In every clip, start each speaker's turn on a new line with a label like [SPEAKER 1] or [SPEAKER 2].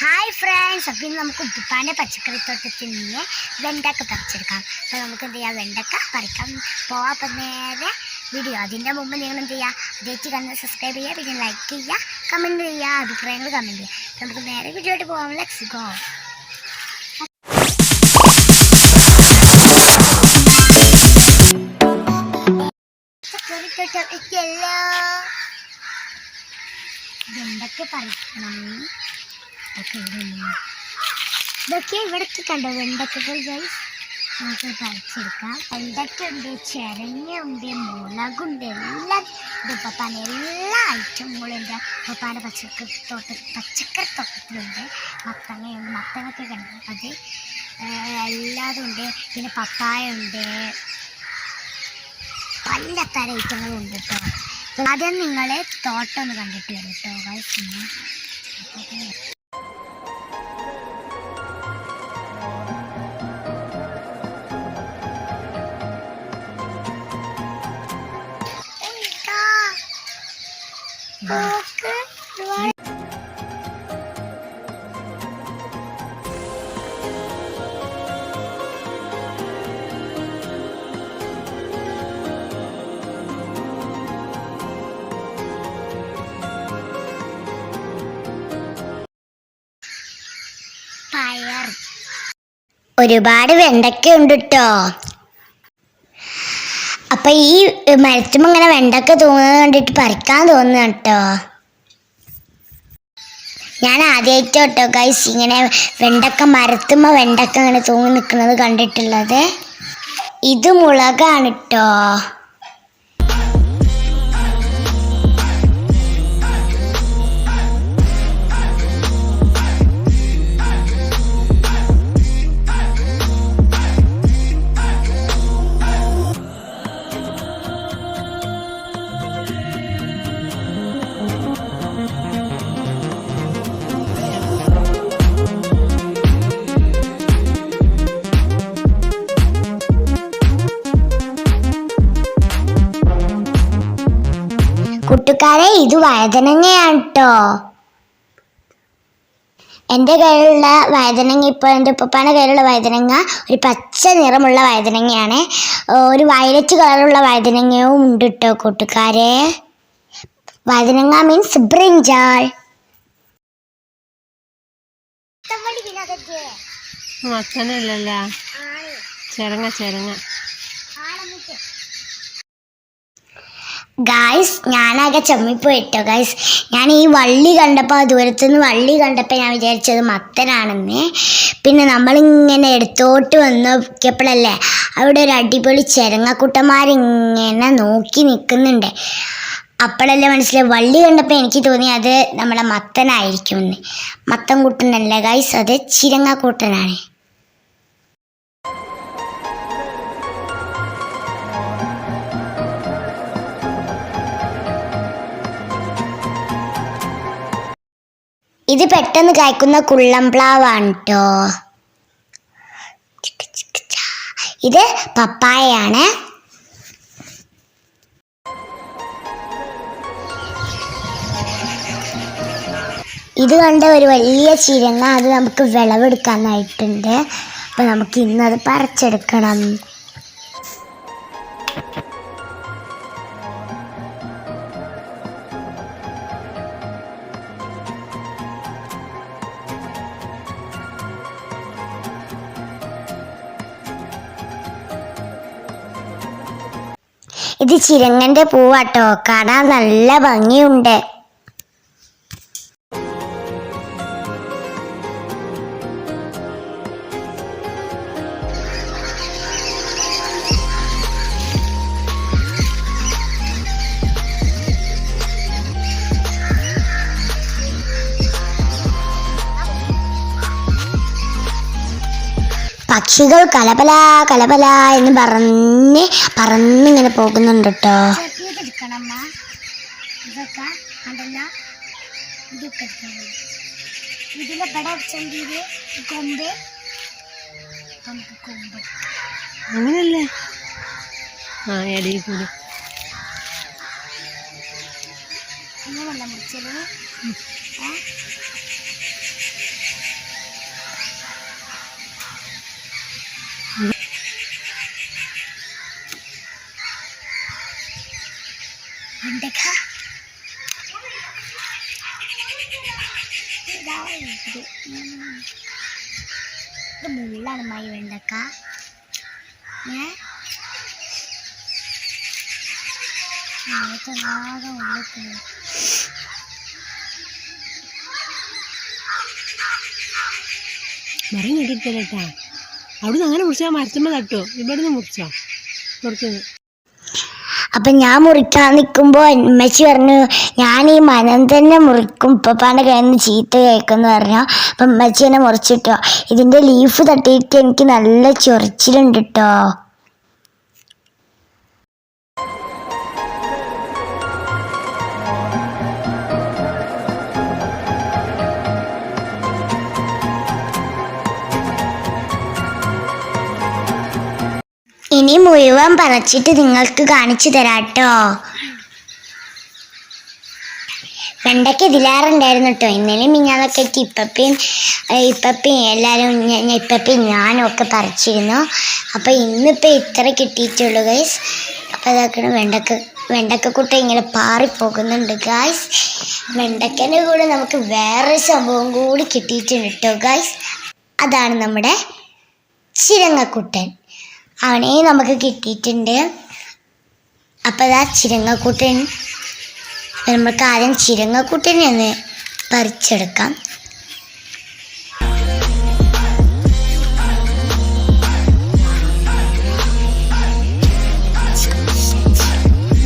[SPEAKER 1] Hi friends അപ്പം ഇന്ന് നമുക്ക് പച്ചക്കറി തോട്ടത്തിൽ നിന്ന് വെണ്ടക്ക പറിച്ചെടുക്കാം. അപ്പോൾ നമുക്ക് എന്ത് ചെയ്യാം? വെണ്ടക്ക പറിക്കാം. പോവാ അപ്പം നേരെ വീഡിയോ. അതിന്റെ മുമ്പ് നിങ്ങൾ എന്ത് ചെയ്യുക ഡേറ്റ് കണ്ട് സബ്സ്ക്രൈബ് ചെയ്യുക പിന്നെ ലൈക്ക് ചെയ്യുക കമന്റ് ചെയ്യുക അഭിപ്രായങ്ങൾ കമന്റ് ചെയ്യുക. നമുക്ക് നേരെ വീഡിയോ ആയിട്ട് പോകാം ലെക്സ് ഗോ പച്ചക്കറി തോട്ടം എത്തിയല്ലോ വെണ്ടക്ക പറിക്കണം. ഇതൊക്കെ ഇവിടേക്ക് കണ്ടോ? വെണ്ടക്കകൾ ഗൈസ് നമുക്ക് പറിച്ചെടുക്കാം. വെണ്ടക്കുണ്ട് ചിരങ്ങയുണ്ട് മുളകുണ്ട് എല്ലാം ഇത് പപ്പാന്റെ എല്ലാ ഐറ്റങ്ങളും എന്റെ പപ്പാന്റെ പച്ചക്കറി തോട്ട പച്ചക്കറി തോട്ടത്തിലുണ്ട്. മത്തങ്ങയുണ്ട് മത്തങ്ങൊക്കെ കണ്ടു? അത് എല്ലാതും ഉണ്ട്. പിന്നെ പപ്പായ ഉണ്ട്. പലതരം ഐറ്റങ്ങളും ഉണ്ട് കേട്ടോ. ആദ്യം നിങ്ങളെ തോട്ടം ഒന്ന് കണ്ടിട്ട് വരും കേട്ടോ ഗൈസ് ഒരുപാട് വെണ്ടയ്ക്ക ഉണ്ട് കേട്ടോ അപ്പൊ ഈ മരത്തുമ്പോ ഇങ്ങനെ വെണ്ടക്ക തോന്നുന്നത് കണ്ടിട്ട് പറിക്കാൻ തോന്നുന്നു കേട്ടോ. ഞാൻ ആദ്യമായിട്ട് കേട്ടോ ഗൈസ് ഇങ്ങനെ വെണ്ടക്ക മരത്തുമ്പോ വെണ്ടക്ക ഇങ്ങനെ തൂങ്ങി നിൽക്കുന്നത് കണ്ടിട്ടുള്ളത്. ഇത് മുളകാണ് കേട്ടോ കൂട്ടുകാരെ ഇത് വഴുതനങ്ങയാണ് കേട്ടോ എന്റെ കയ്യിലുള്ള വഴുതനങ്ങ ഇപ്പോൾ എന്റെ ഉപ്പപ്പാന്റെ കയ്യിലുള്ള വഴുതനങ്ങ ഒരു പച്ച നിറമുള്ള വഴുതനങ്ങയാണ്. ഒരു വയലറ്റ് കളറുള്ള വഴുതനങ്ങയും ഉണ്ട് കേട്ടോ കൂട്ടുകാരെ. വഴുതനങ്ങ മീൻസ് ബ്രിഞ്ചാൾ
[SPEAKER 2] മത്തനല്ലല്ല ചെറുങ്ങ ചെരങ്ങ
[SPEAKER 1] ഗായ്സ് ഞാനാകെ ചമ്മിപ്പോയിട്ടോ ഗായ്സ് ഞാൻ ഈ വള്ളി കണ്ടപ്പോൾ ദൂരത്തുനിന്ന് വള്ളി കണ്ടപ്പോൾ ഞാൻ വിചാരിച്ചത് മത്തനാണെന്ന്. പിന്നെ നമ്മളിങ്ങനെ എടുത്തോട്ട് വന്ന് നോക്കിയപ്പോഴല്ലേ അവിടെ ഒരു അടിപൊളി ചെരങ്ങക്കുട്ടന്മാരിങ്ങനെ നോക്കി നിൽക്കുന്നുണ്ട് അപ്പോഴല്ലേ മനസ്സിലായി വള്ളി കണ്ടപ്പോൾ എനിക്ക് തോന്നി അത് നമ്മളെ മത്തനായിരിക്കും എന്ന് മത്തൻ കൂട്ടനല്ല ഗായ്സ് അത് ചിരങ്ങാക്കൂട്ടനാണ്. ഇത് പെട്ടെന്ന് കായ്ക്കുന്ന കുള്ളംപ്ലാവാണ് കേട്ടോ ഇത് പപ്പായയാണ്. ഇത് കണ്ട ഒരു വലിയ ചിരങ്ങ. അത് നമുക്ക് വിളവെടുക്കാനായിട്ടുണ്ട്. അപ്പോൾ നമുക്ക് ഇന്നത് പറിച്ചെടുക്കണം. ചിരങ്ങന്റെ പൂവാട്ടോ. കാണാൻ നല്ല ഭംഗിയുണ്ട്. പക്ഷികൾ കലപല കലപല എന്ന് പറഞ്ഞ് പറന്നിങ്ങനെ പോകുന്നുണ്ട് കേട്ടോ ഇതൊക്കെ അതല്ല ഇതൊക്കെ ഇതിലെ പട ചെണ്ടിയിൽ കൊമ്പ് നമുക്ക് കൊമ്പ്.
[SPEAKER 2] അങ്ങനല്ലേ? ആ ഇടയിൽ കൂടി
[SPEAKER 1] ഇങ്ങനല്ല മുറിച്ചത്. ഏ ഇതാ ഇത് ഉം. ഇത് മുള്ളാണ് മായി വെണ്ടക്ക. ഏ? ആകെ
[SPEAKER 2] അവിടുന്ന് അങ്ങനെ മുറിച്ചാൽ മരത്തുമ്പോൾ തട്ടോ ഇവിടുന്ന് മുറിച്ചോ? പുറത്തുനിന്ന്
[SPEAKER 1] അപ്പൊ ഞാൻ മുറിക്കാൻ നിൽക്കുമ്പോ അമ്മച്ചി പറഞ്ഞു ഞാൻ ഈ മനം തന്നെ മുറിക്കും. ഉപ്പപ്പാന്റെ കയ്യിൽ നിന്ന് ചീത്ത കേൾക്കുന്നു പറഞ്ഞു. അപ്പൊ അമ്മച്ചി എന്നെ മുറിച്ചിട്ടോ. ഇതിന്റെ ലീഫ് തട്ടിയിട്ട് എനിക്ക് നല്ല ചൊറിച്ചിലുണ്ട് കേട്ടോ ഇനി മുഴുവൻ പറച്ചിട്ട് നിങ്ങൾക്ക് കാണിച്ചു തരാട്ടോ. വെണ്ടയ്ക്ക് ഇതിലാറുണ്ടായിരുന്നു കേട്ടോ ഇന്നലെ മിഞ്ഞാന്നൊക്കെ ആയിട്ട് ഇപ്പപ്പയും ഇപ്പപ്പയും എല്ലാവരും ഇപ്പപ്പയും ഞാനും ഒക്കെ പറിച്ചിരുന്നു. അപ്പോൾ ഇന്നിപ്പോൾ ഇത്ര കിട്ടിയിട്ടുള്ളൂ ഗൈസ് അപ്പോൾ ഇതാക്കണം വെണ്ടക്ക വെണ്ടക്ക വെണ്ടക്കക്കുട്ട ഇങ്ങനെ പാറിപ്പോകുന്നുണ്ട് ഗായ്സ് വെണ്ടക്കന്റെ കൂടെ നമുക്ക് വേറൊരു സംഭവം കൂടി കിട്ടിയിട്ടുണ്ട് കേട്ടോ ഗായ്സ് അതാണ് നമ്മുടെ ചിരങ്ങക്കുട്ടൻ. അവനെ നമുക്ക് കിട്ടിയിട്ടുണ്ട്. അപ്പോൾ അതാ ചിരങ്ങക്കൂട്ടൻ. നമുക്ക് ആദ്യം ചിരങ്ങക്കൂട്ടൻ ഒന്ന് പറിച്ചെടുക്കാം.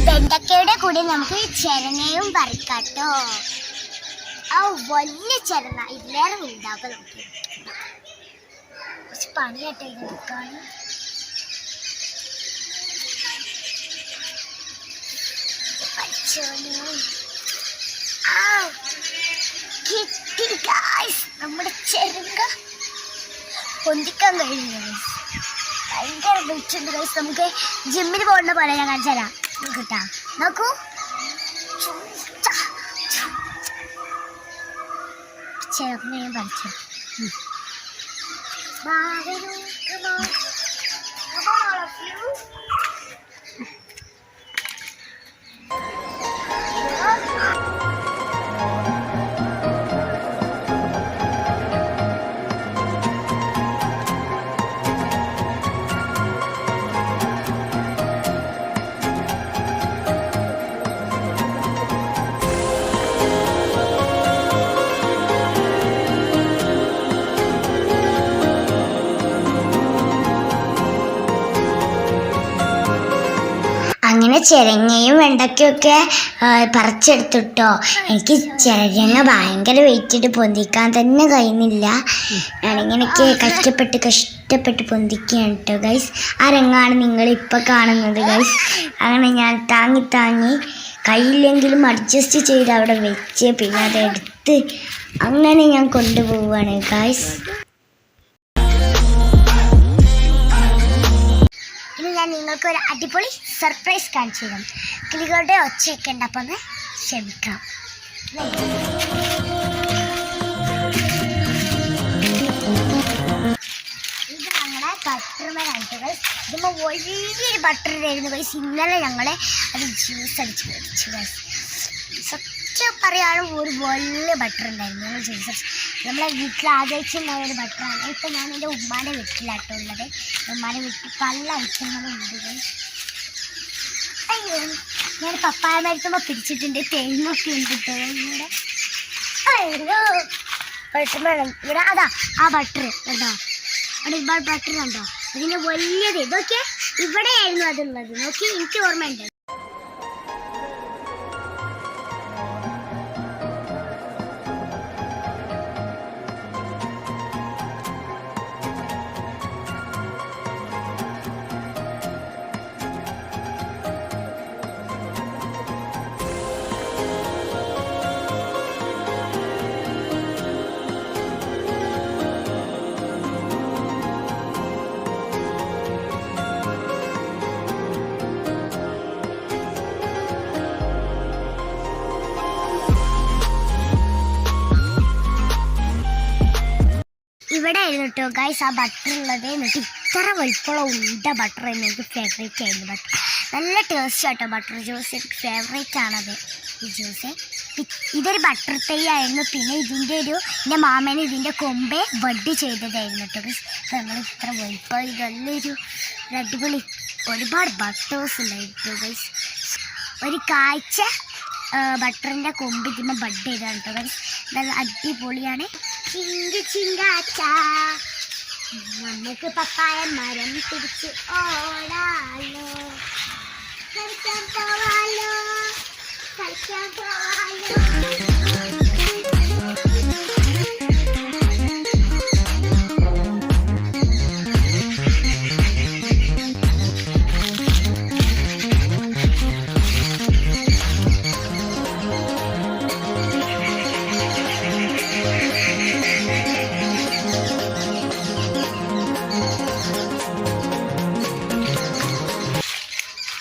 [SPEAKER 1] വെണ്ടക്കയുടെ കൂടെ നമുക്ക് ചെരങ്ങയും പറിക്കാട്ടോ ആ വലിയ ചെരങ്ങ. ഇതിലേറെ വലുതാക്കാം നമുക്ക്. കുറച്ച് പണിയായിട്ട് ഇത് എടുക്കാൻ ആ കിട്ടി ഗായ്സ് നമ്മുടെ ചെരുങ്ക പൊന്തിക്കാൻ കഴിഞ്ഞു ഗായ്സ് ഭയങ്കര വെയിറ്റുണ്ട് ഗൈസ് നമുക്ക് ജിമ്മിൽ പോകുന്ന പോലെ ഞാൻ കാണിച്ചു തരാം കിട്ടാ നോക്കൂ ചേർന്ന് ഞാൻ പഠിച്ചു ചിരങ്ങയും വെണ്ടയ്ക്കൊക്കെ പറിച്ചെടുത്തിട്ടോ. എനിക്ക് ചിരങ്ങ ഭയങ്കര വെയിറ്റിട്ട് പൊന്തിക്കാൻ തന്നെ കഴിയുന്നില്ല. ഞാനിങ്ങനെയൊക്കെ കഷ്ടപ്പെട്ട് കഷ്ടപ്പെട്ട് പൊന്തിക്കുകയാണ് കേട്ടോ ഗൈസ് ആ രംഗമാണ് നിങ്ങൾ ഇപ്പം കാണുന്നത് ഗൈസ് അങ്ങനെ ഞാൻ താങ്ങി താങ്ങി കയ്യിലെങ്കിലും അഡ്ജസ്റ്റ് ചെയ്ത് അവിടെ വെച്ച് പിന്നെ അതെടുത്ത് അങ്ങനെ ഞാൻ കൊണ്ടുപോവുകയാണ് ഗൈസ് നിങ്ങൾക്ക് ഒരു അടിപൊളി സർപ്രൈസ് കാണിച്ചു തരും. കിളികളുടെ ഒച്ചയൊക്കെ ഉണ്ട് അപ്പം ഒന്ന് ക്ഷമിക്കാം. ബട്ടർമേനായിട്ട് ഗൈസ് വലിയൊരു ബട്ടർ ആയിരുന്നു ഗൈസ് ഇന്നലെ ഞങ്ങളെ അത് ജ്യൂസ് അടിച്ച് മേടിച്ചു ഗൈസ് സത്യം പറയാനും ഒരു വലിയ ബട്ടർ ഉണ്ടായിരുന്നു ഞങ്ങൾ ജ്യൂസ് അടിച്ച്. നമ്മളെ വീട്ടിൽ ആദ്യമായിട്ടുണ്ടായ ഒരു ബട്ടറാണ് ഇപ്പം ഞാൻ എന്റെ ഉമ്മാന്റെ വീട്ടിലാട്ടോ ഉള്ളത്. ഉമ്മാന്റെ വീട്ടിൽ പല ഐറ്റങ്ങളുണ്ട്. അയ്യോ ഞാൻ പപ്പായ മരത്തുമ്പോൾ പിടിച്ചിട്ടുണ്ട്. തേങ്ങൊക്കെ ഉണ്ട് ഇവിടെ. അയ്യോ ബട്ടർ വേണം ഇവിടെ അതാ ആ ബട്ടർ കേട്ടോ അവിടെ ഒരുപാട് ബട്ടർ കണ്ടോ? ഇതിന് വലിയത് ഇതൊക്കെ ഇവിടെയായിരുന്നു അതുള്ളത്. നോക്കി എനിക്ക് ഓർമ്മയുണ്ട്. കേട്ടോ. ഗൈസ് ആ ബട്ടർ ഉള്ളത് എന്നിട്ട് ഇത്ര വലിപ്പമുള്ള ഉണ്ട ബട്ടർ തന്നെ എനിക്ക് ഫേവറേറ്റ് ആയിരുന്നു ബട്ടർ നല്ല ടേസ്റ്റ് ആട്ടോ ബട്ടർ ജ്യൂസ് എനിക്ക് ഫേവറേറ്റ് ആണത് ഈ ജ്യൂസ് ഇതൊരു ബട്ടർ തൈ ആയിരുന്നു. പിന്നെ ഇതിന്റെ ഒരു എന്റെ മാമന് ഇതിന്റെ കൊമ്പ് ബഡ് ചെയ്തതായിരുന്നു കേട്ടോ നമ്മൾ ഇത്ര വലിപ്പം ഇത് നല്ലൊരു അടിപൊളി ഒരുപാട് ബട്ടേഴ്സ് ഉണ്ടായിരുന്നു ഗൈസ് ഒരു കാഴ്ച ബട്ടറിന്റെ കൊമ്പ് ഇതിമ്മ ബഡ് ചെയ്താണ് കേട്ടോ ഗൈസ് നല്ല അടിപൊളിയാണ്. ചിങ്ക് ചിങ്കാച്ച. നമുക്ക് പപ്പായ മരം പിടിച്ച് ഓടാലോ. കളിക്കാൻ പോവാലോ. കളിക്കാൻ പോവാലോ.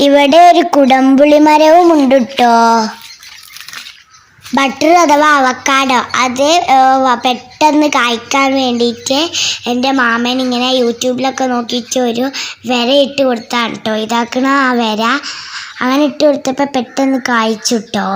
[SPEAKER 1] ഇവിടെ ഒരു കുടംപുളി മരവും ഉണ്ട് കേട്ടോ ബട്ടർ അഥവാ അവക്കാടോ അത് പെട്ടെന്ന് കായ്ക്കാൻ വേണ്ടിയിട്ട് എന്റെ മാമൻ ഇങ്ങനെ യൂട്യൂബിലൊക്കെ നോക്കിയിട്ട് ഒരു വര ഇട്ട് കൊടുത്താണ് കേട്ടോ ഇതാക്കണ ആ വര. അങ്ങനെ ഇട്ട് കൊടുത്തപ്പോൾ പെട്ടെന്ന് കായ്ച്ചു കേട്ടോ